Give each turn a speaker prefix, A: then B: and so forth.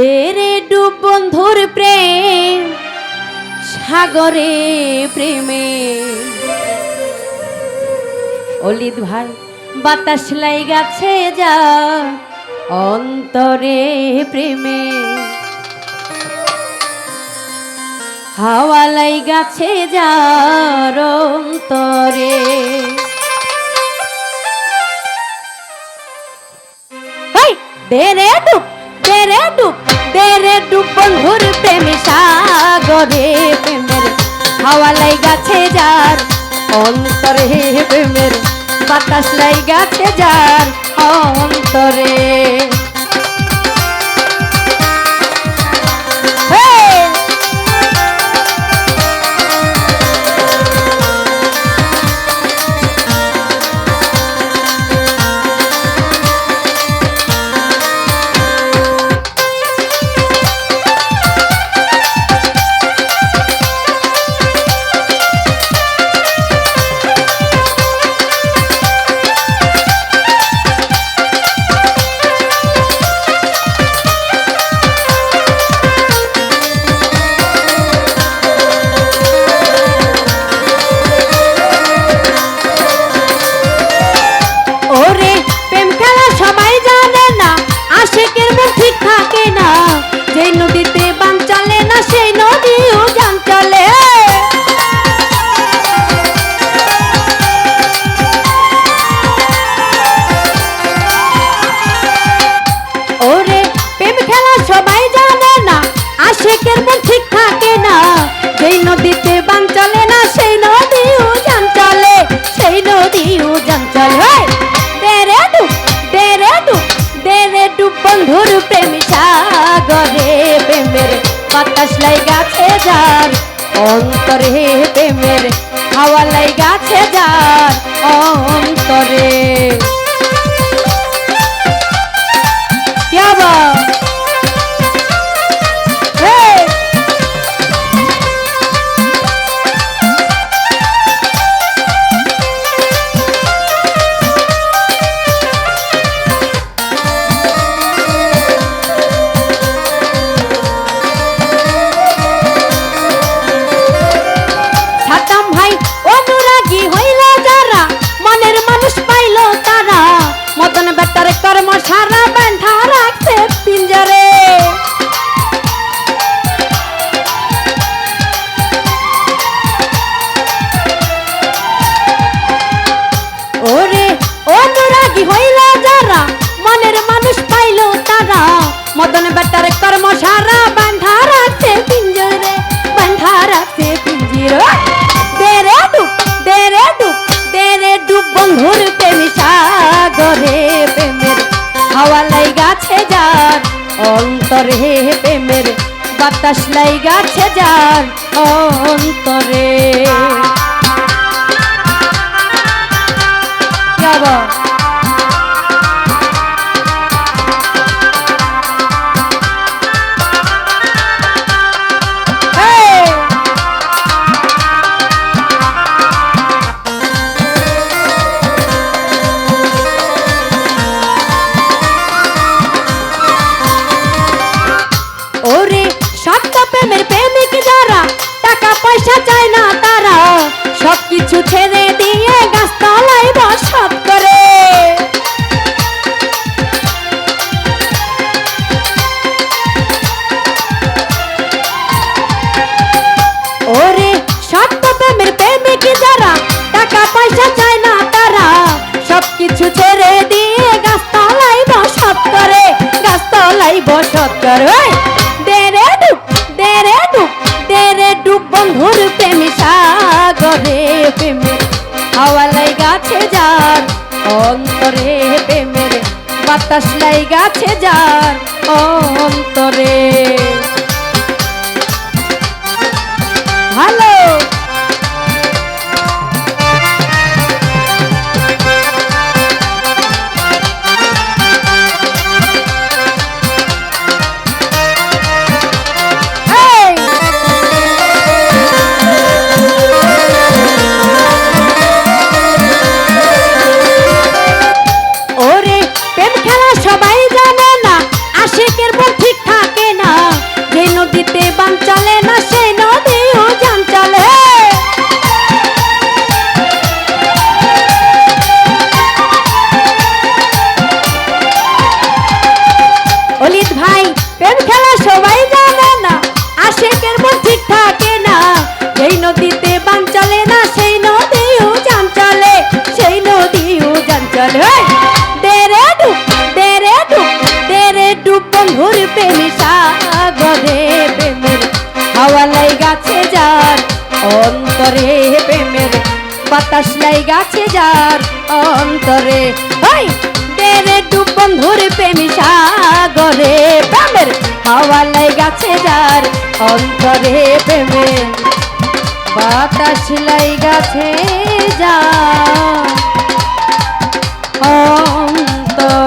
A: তেরে ডুব বন্ধুর প্রেম, সাগরে প্রেমে। অলিত ভাই, বাতাস লাই গাছে যা অন্তরে প্রেমে। হাওয়া লাই গাছে যার অন্তরে। দেরে ডুব দেরে ডুব। দেরে ডুব বন্ধুর প্রেমে সাগরে, প্রেমের হাওয়া লাই গাছে যার, অন্তরে প্রেমের বাতাস লাই গাছে যার, অন্তরে। লাই গাছে যার অন্তরে প্রেমের হাওয়া লাই গাছে যার অন্তরে क्या বেটার কর্ম সারা বান্ধা রাখছে পিঞ্জরে বান্ধা রাখছে পিঞ্জিরে। দেরে ডুব দেরে ডুব দেরে ডুব বন্ধুর প্রেম সাগরে, প্রেমের হাওয়া লাই গাছে যার, অন্তরে প্রেমের বাতাস লাই গাছে যার, অন্তরে। যাবা প্রেমিক টাকা পয়সা চায় না তারা, সবকিছু ছেড়ে দিয়ে গাছতলায় বসত করে। গাছতলায় বসত করে দেরে ডুব দেরে ডুব দেরে ডুব বন্ধুর প্রেম প্রেমের হাওয়া লাই গাছে যার অন্তরে প্রেমের বাতাস লাই গাছে যার অন্তরে। ভালো প্রেম খেলা সবাই জানে না, আশেকের মন ঠিক থাকে না যেই নদীতে বান চলে না, সেই নদীও যান চলে, সেই নদীও যান চলে! দেরে ডুব দেরে ডুব দেরে ডুব বন্ধুর প্রেম সাগরে, প্রেমের হাওয়া লাই গাছে যার, অন্তরে প্রেমের বাতাস লাই গাছে যার, অন্তরে ওই তেরে ডুব বন্ধুর প্রেম সাগরে, প্রেমের হাওয়া লাই গাছে যার অন্তরে প্রেমে বাতাস লাই গাছে যার অন্তরে